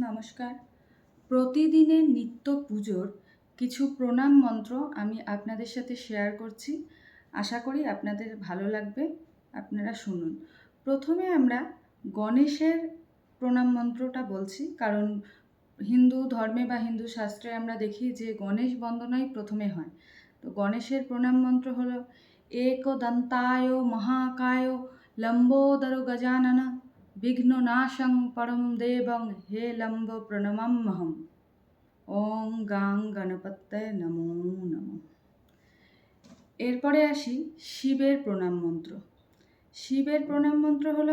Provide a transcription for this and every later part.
নমস্কার। প্রতিদিনের নিত্য পুজোর কিছু প্রণাম মন্ত্র আমি আপনাদের সাথে শেয়ার করছি। আশা করি আপনাদের ভালো লাগবে। আপনারা শুনুন। প্রথমে আমরা গণেশের প্রণাম মন্ত্রটা বলছি, কারণ হিন্দু ধর্মে বা হিন্দু শাস্ত্রে আমরা দেখি যে গণেশ বন্দনাই প্রথমে হয়। তো গণেশের প্রণাম মন্ত্র হলো, একদন্তায় মহাকায় লম্বোদর গজানন বিঘ্ননাশং পরম দেবং হে লম্ব প্রণমাম্যহম ওং গাং গণপত্যয় নমো নমঃ এরপরে আসি শিবের প্রণাম মন্ত্র। শিবের প্রণাম মন্ত্র হল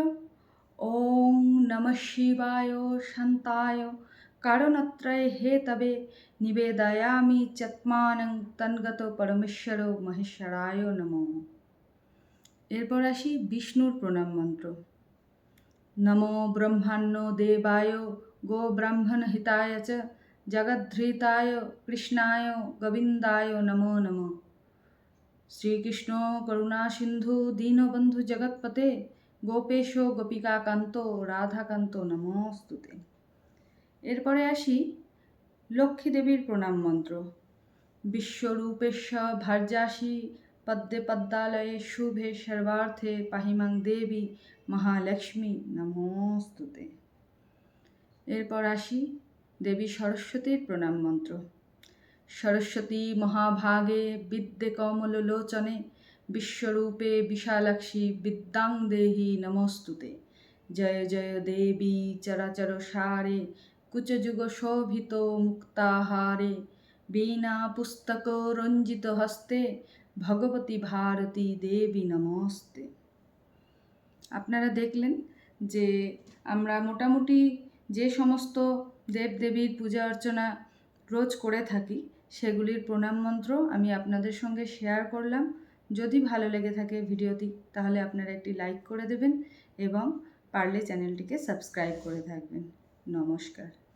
ওং নম শিবায় শান্তায়, কারণত্রয় হে তবে নিবেদয়ামি চত্মানং তন্গত পরমেশ্বর মহেশ্বরায় নমঃ। এরপর আসি বিষ্ণুর প্রণাম মন্ত্র। নমো ব্রহ্মাণ্য দেবায় গো হিতায় চ জগদ্ধৃতায় কৃষ্ণায় গোবিন্দায় নমো নমঃ শ্রীকৃষ্ণ করুণা সিন্ধু দীনবন্ধু জগৎপতে গোপেশ গোপিকাকান্ত রাধাকান্ত নমস্তুতে এরপরে আসি লক্ষ্মী দেবীর প্রণাম মন্ত্র। বিশ্বরূপেশ ভার্যাসী পদ্মালয়ে শুভে সর্বার্থে পাহিমাং দেবী মহালক্ষ্মী নমস্তুতে এরপর আসি দেবী সরস্বতীর প্রণাম মন্ত্র। সরস্বতী মহাভাগে বিদ্যে কমললোচনে বিশ্বরূপে বিশালাক্ষী বিদ্যাং দেহি। নমস্তুতে জয় জয় দেবী চরাচর সারে, কুচযুগ শোভিত মুক্তাহারে। বীণা পুস্তক রঞ্জিত হস্তে ভগবতী ভারতী দেবী নমস্তে। আপনারা দেখলেন যে আমরা মোটামুটি যে সমস্ত দেবদেবীর পূজা অর্চনা রোজ করে থাকি, সেগুলির প্রণাম মন্ত্র আমি আপনাদের সঙ্গে শেয়ার করলাম। যদি ভালো লেগে থাকে ভিডিওটি, তাহলে আপনারা একটি লাইক করে দেবেন এবং পারলে চ্যানেলটিকে সাবস্ক্রাইব করে থাকবেন। নমস্কার।